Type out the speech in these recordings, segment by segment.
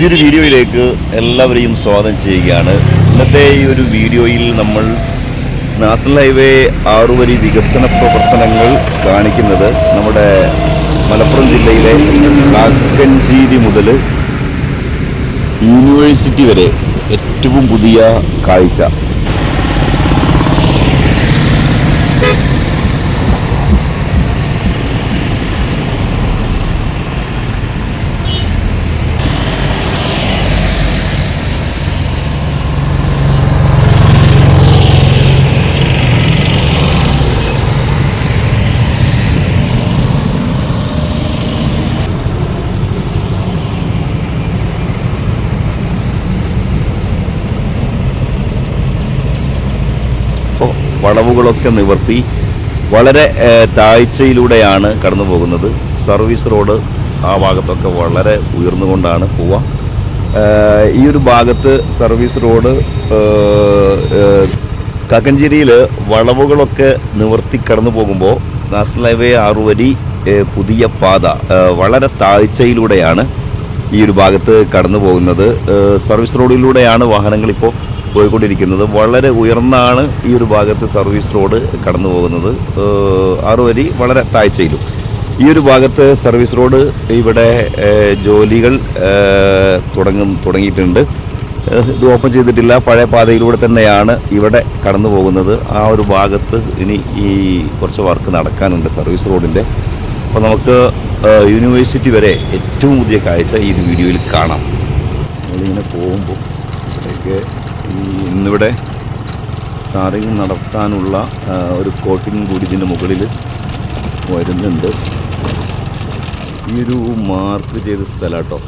പുതിയൊരു വീഡിയോയിലേക്ക് എല്ലാവരെയും സ്വാഗതം ചെയ്യുകയാണ്. ഇന്നത്തെ ഈ ഒരു വീഡിയോയിൽ നമ്മൾ നാഷണൽ ഹൈവേ ആറുവരി വികസന പ്രവർത്തനങ്ങൾ കാണിക്കുന്നത് നമ്മുടെ മലപ്പുറം ജില്ലയിലെ കാക്കഞ്ചേരി മുതൽ യൂണിവേഴ്സിറ്റി വരെ ഏറ്റവും പുതിയ കാഴ്ച ഇപ്പോൾ വളവുകളൊക്കെ നിവർത്തി വളരെ താഴ്ചയിലൂടെയാണ് കടന്നു പോകുന്നത് സർവീസ് റോഡ് ആ ഭാഗത്തൊക്കെ വളരെ ഉയർന്നുകൊണ്ടാണ് പോവുക. ഈ ഒരു ഭാഗത്ത് സർവീസ് റോഡ് കാക്കഞ്ചേരിയിൽ വളവുകളൊക്കെ നിവർത്തി കടന്നു പോകുമ്പോൾ നാഷണൽ ഹൈവേ ആറുവരി വരി പുതിയ പാത വളരെ താഴ്ചയിലൂടെയാണ് ഈ ഒരു ഭാഗത്ത് കടന്നു പോകുന്നത് സർവീസ് റോഡിലൂടെയാണ് വാഹനങ്ങൾ ഇപ്പോൾ പോയിക്കൊണ്ടിരിക്കുന്നത്. വളരെ ഉയർന്നാണ് ഈ ഒരു ഭാഗത്ത് സർവീസ് റോഡ് കടന്നു പോകുന്നത്. ആറുവരി വളരെ താഴ്ചയിലും. ഈ ഒരു ഭാഗത്ത് സർവീസ് റോഡ് ഇവിടെ ജോലികൾ തുടങ്ങും തുടങ്ങിയിട്ടുണ്ട്. ഇത് ഓപ്പൺ ചെയ്തിട്ടില്ല. പഴയ പാതയിലൂടെ തന്നെയാണ് ഇവിടെ കടന്നു പോകുന്നത്. ആ ഒരു ഭാഗത്ത് ഇനി ഈ കുറച്ച് വർക്ക് നടക്കാനുണ്ട് സർവീസ് റോഡിന്റെ അപ്പോൾ നമുക്ക് യൂണിവേഴ്സിറ്റി വരെ ഏറ്റവും പുതിയ കാഴ്ച ഈ വീഡിയോയിൽ കാണാം. നമ്മളിങ്ങനെ പോകുമ്പോൾ ഇവിടെയൊക്കെ ഈ ഇന്നിവിടെ ടാറിങ് നടത്താനുള്ള ഒരു കോട്ടിങ് കൂടി ഇതിന്റെ മുകളിൽ വരുന്നുണ്ട്. ഈ ഒരു മാർക്ക് ചെയ്ത സ്ഥലം കേട്ടോ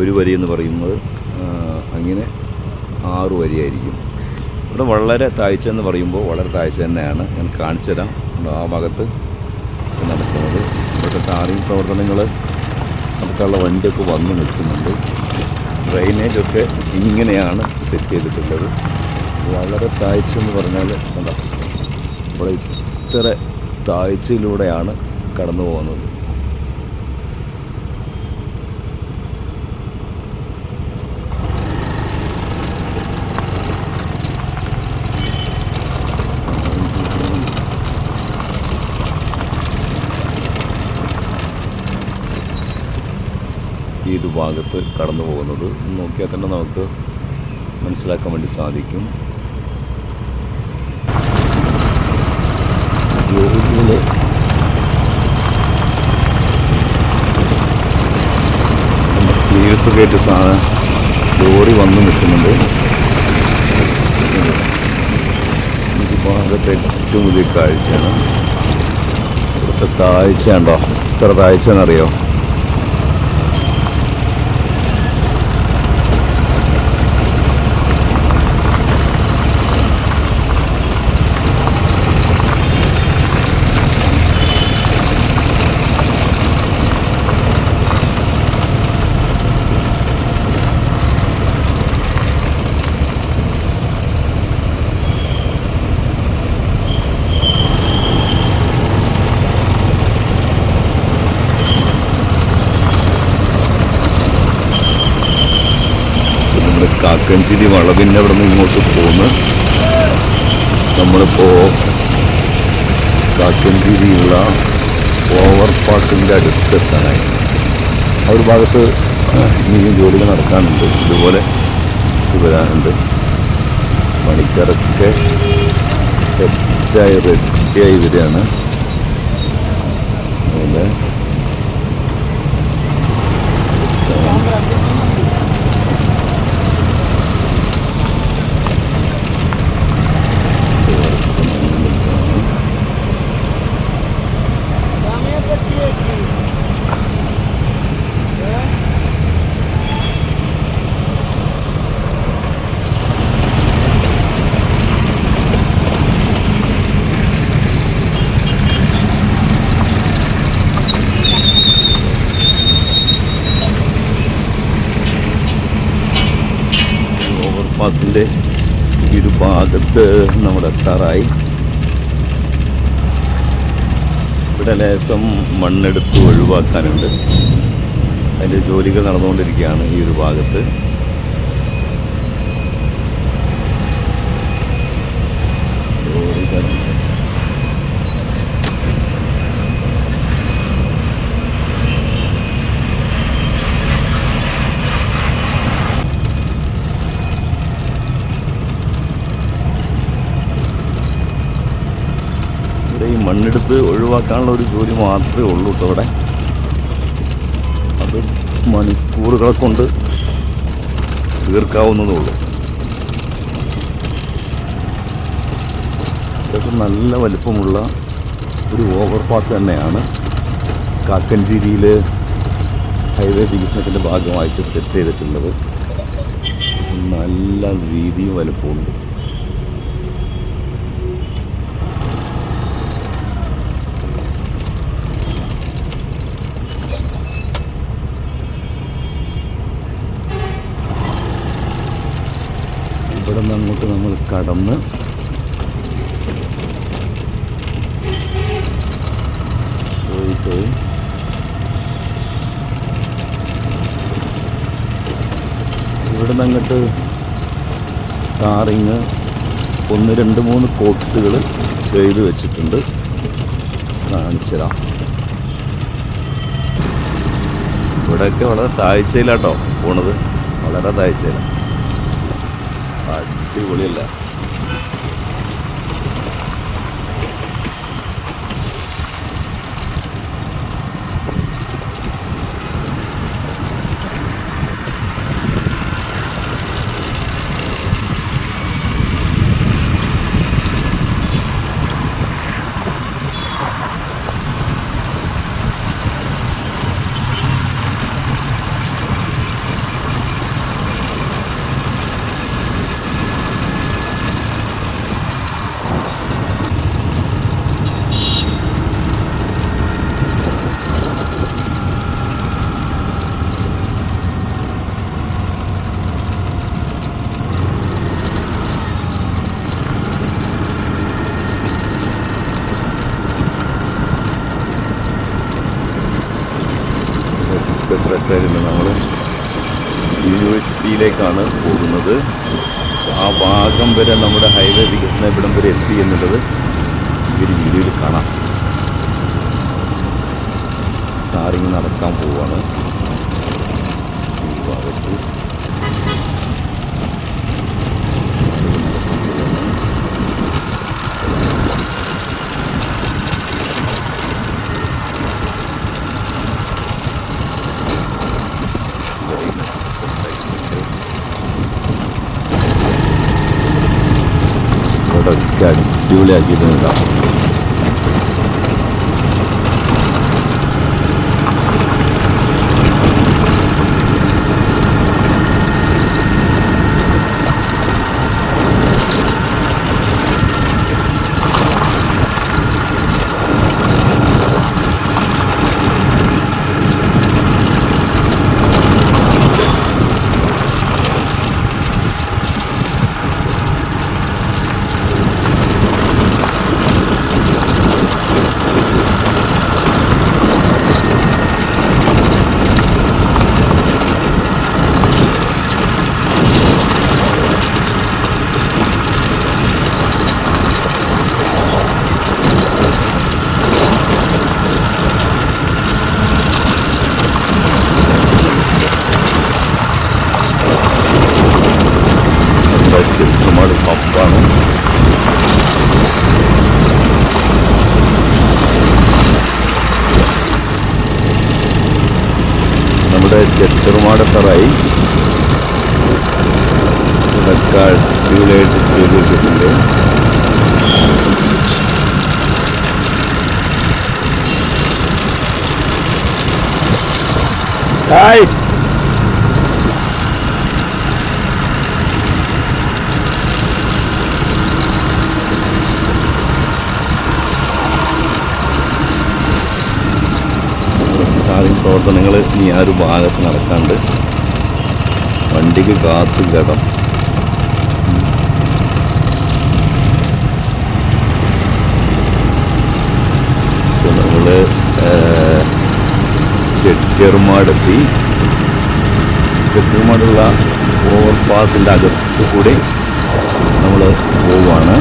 ഒരു വരി എന്ന് പറയുന്നത് അങ്ങനെ ആറ് വരിയായിരിക്കും. ഇവിടെ വളരെ താഴ്ച എന്ന് പറയുമ്പോൾ വളരെ താഴ്ച തന്നെയാണ്. ഞാൻ കാണിച്ചു തരാം. ആ ഭാഗത്ത് നടക്കുന്നത്. ഇവിടുത്തെ ടാറിങ് പ്രവർത്തനങ്ങൾ നടക്കാനുള്ള വണ്ടിയൊക്കെ വന്ന് നിൽക്കുന്നുണ്ട്. ഡ്രൈനേജ് ഒക്കെ ഇങ്ങനെയാണ് സെറ്റ് ചെയ്തിട്ടുള്ളത്. വളരെ താഴ്ച എന്ന് പറഞ്ഞാൽ എന്താ ഇവിടെ ഇത്ര താഴ്ചയിലൂടെയാണ് കടന്നു പോകുന്നത് ഈ ഒരു ഭാഗത്ത് കടന്നു പോകുന്നത്. നോക്കിയാൽ തന്നെ നമുക്ക് മനസ്സിലാക്കാൻ വേണ്ടി സാധിക്കും. ആയിട്ട് സാധനം ലോറി വന്ന് നിൽക്കുന്നുണ്ട്. ഈ ഭാഗത്തെ ഏറ്റവും വലിയ കാഴ്ചയാണ്. ഇവിടുത്തെ താഴ്ച ഉണ്ടോ എത്ര താഴ്ച എന്നറിയോ? കാക്കഞ്ചേരി വളവിന്റെ അവിടെ നിന്ന് ഇങ്ങോട്ട് പോന്ന്. നമ്മളിപ്പോൾ കാക്കഞ്ചേരിയുള്ള ഓവർ പാസിന്റെ അടുത്തെത്താനായി. ആ ഒരു ഭാഗത്ത് ഇനിയും ജോലികൾ നടക്കാനുണ്ട്. ഇതുപോലെ വരാനുണ്ട് പണിക്കാരൊക്കെ സെറ്റായി റെഡിയായി വരികയാണ്. അതുപോലെ ഈ ഒരു ഭാഗത്ത് നമ്മുടെ തറായി. ഇവിടെ ലേശം മണ്ണെടുത്ത് ഒഴിവാക്കാനുണ്ട്. അതിന്റെ ജോലികൾ നടന്നുകൊണ്ടിരിക്കുകയാണ് ഈ ഒരു ഭാഗത്ത്. ലോറി മണ്ണെടുത്ത് ഒഴിവാക്കാനുള്ള ഒരു ജോലി മാത്രമേ ഉള്ളൂ കേട്ടോ ഇവിടെ അത് മണിക്കൂറുകളെ കൊണ്ട് തീർക്കാവുന്നതേ ഉള്ളൂ ഇതൊക്കെ നല്ല വലിപ്പമുള്ള ഒരു ഓവർപാസ് തന്നെയാണ്. കാക്കഞ്ചേരിയിൽ ഹൈവേ വികസനത്തിന്റെ ഭാഗമായിട്ട് സെറ്റ് ചെയ്തിട്ടുള്ളത്. നല്ല വീതിയും വലുപ്പമുണ്ട് ഇവിടെ നിന്ന് അങ്ങോട്ട് നമ്മൾ കടന്ന് ഇവിടെ നിന്ന് അങ്ങോട്ട് ടാറിങ് ഒന്ന് രണ്ട് മൂന്ന് കോട്ടുകൾ ചെയ്ത് വെച്ചിട്ടുണ്ട്. കാണിച്ചതാണ് ഇവിടെയൊക്കെ വളരെ താഴ്ചയിലാട്ടോ പോണത്. വളരെ താഴ്ചയിലാണ് അടിപൊളിയല്ല സെറ്റായിരുന്നു നമ്മൾ യൂണിവേഴ്സിറ്റിയിലേക്കാണ് പോകുന്നത്. ആ ഭാഗം വരെ നമ്മുടെ ഹൈവേ വികസന ഇവിടം വരെ എത്തി എന്നുള്ളത് ഇവർ വീഡിയോയിൽ കാണാം. കാറിങ് നടക്കാൻ പോവാണ്. ഈ ഭാഗത്ത്. 기울여야 기. ചെറുമാടത്തറായി തക്കാൾ അടിപൊളിയായിട്ട് ചെയ്ത് വെച്ചിട്ടുണ്ട് ഹായ് പ്രവർത്തനങ്ങൾ ഇനി ആ ഒരു ഭാഗത്ത് നടക്കാണ്ട് വണ്ടിക്ക് കാത്തു കിടം നമ്മൾ ചെട്ടിയർമാടെത്തി. ചെട്ടിയർമാടുള്ള ഓവർ പാസിന്റെ അകത്ത് കൂടി നമ്മൾ പോവുകയാണ്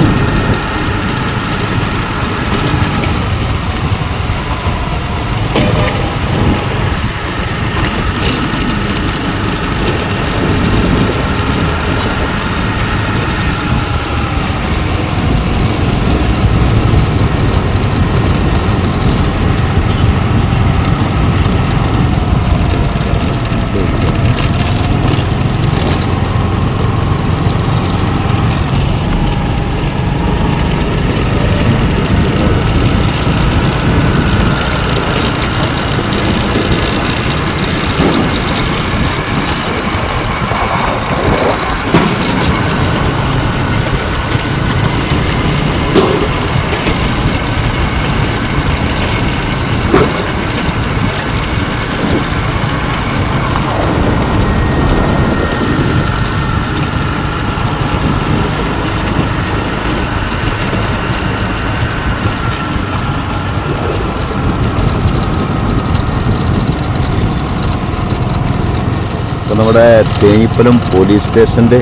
അപ്പോൾ നമ്മുടെ തേനിപ്പലം പോലീസ് സ്റ്റേഷന്റെ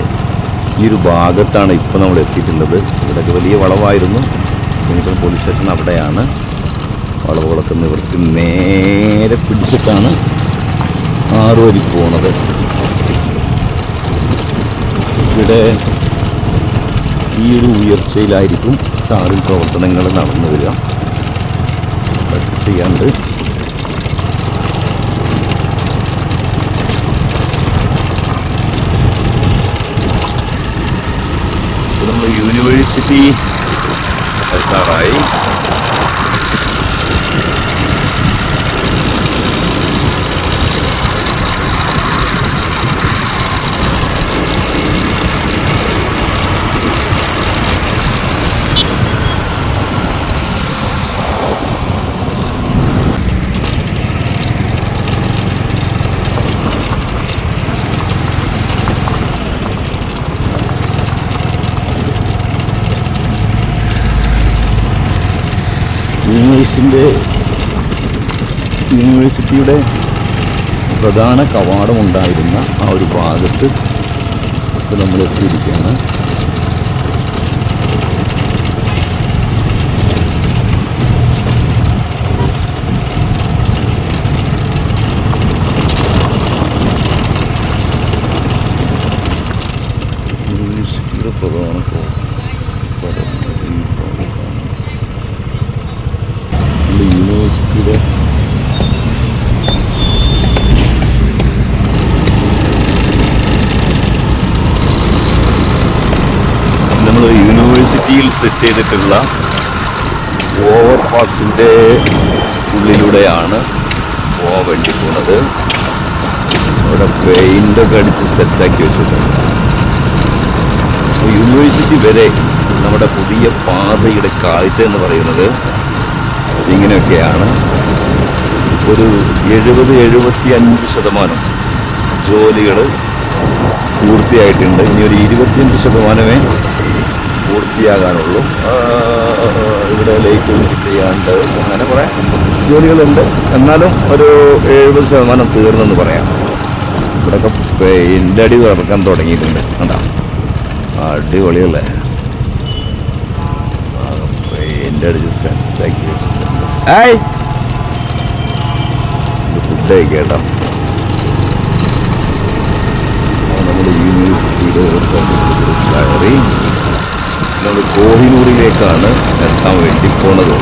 ഈ ഒരു ഭാഗത്താണ് ഇപ്പോൾ നമ്മൾ എത്തിയിട്ടുള്ളത്. ഇവിടെയൊക്കെ വലിയ വളവായിരുന്നു. തേനിപ്പലം പോലീസ് സ്റ്റേഷൻ അവിടെയാണ്. വളവുകളൊക്കെ ഇവർക്ക് നേരെ പിടിച്ചിട്ടാണ് ആറ് വരി പോണത്. ഇവിടെ ഈ ഒരു ഉയർച്ചയിലായിരിക്കും ടാറിൽ പ്രവർത്തനങ്ങൾ നടന്നു വരിക. ചെയ്യാണ്ട് യൂണിവേഴ്സിറ്റി എത്താറായി. യൂണിവേഴ്സിന്റെ യൂണിവേഴ്സിറ്റിയുടെ പ്രധാന കവാടമുണ്ടായിരുന്ന ആ ഒരു ഭാഗത്ത് ഇപ്പോൾ നമ്മൾ എത്തിയിരിക്കുകയാണ് യൂണിവേഴ്സിറ്റിയുടെ പ്രധാന കവാടം ഈ ഭാഗത്താണ് നമ്മുടെ യൂണിവേഴ്സിറ്റിയുടെ നമ്മൾ യൂണിവേഴ്സിറ്റിയിൽ സെറ്റ് ചെയ്തിട്ടുള്ള ഓവർ പാസിന്റെ ഉള്ളിലൂടെയാണ് പോവേണ്ടി വേണ്ടി പോണത് അവിടെ പെയിന്റൊക്കെ അടിച്ച് സെറ്റാക്കി വെച്ചിട്ടുണ്ട്. യൂണിവേഴ്സിറ്റി വരെ നമ്മുടെ പുതിയ പാതയുടെ കാഴ്ച എന്ന് പറയുന്നത് ഇങ്ങനെയൊക്കെയാണ് ഒരു എഴുപത് എഴുപത്തി അഞ്ച് ശതമാനം ജോലികൾ പൂർത്തിയായിട്ടുണ്ട്. ഇനി ഒരു ഇരുപത്തിയഞ്ച് ശതമാനമേ പൂർത്തിയാകാനുള്ളൂ. ഇവിടെ ലൈറ്റ് ചെയ്യാണ്ട് അങ്ങനെ കുറേ ജോലികളുണ്ട്. എന്നാലും ഒരു എഴുപത് ശതമാനം തീർന്നെന്ന് പറയാം. ഇവിടെയൊക്കെ പെയിന്റ് അടി തുറക്കാൻ തുടങ്ങിയിട്ടുണ്ട്. കണ്ടാ? അടിപൊളിയല്ലേ? പെയിന്റ് അടിച്ച് സെറ്റാക്കി വെച്ചിട്ടുണ്ട്. ഏയ്! ഫുഡ് കഴിക്കേട്ടോ നമ്മുടെ യൂണിവേഴ്സിറ്റിയുടെ കയറി. നമ്മൾ കോഹിനൂറിലേക്കാണ് എത്താൻ വേണ്ടി പോണത്.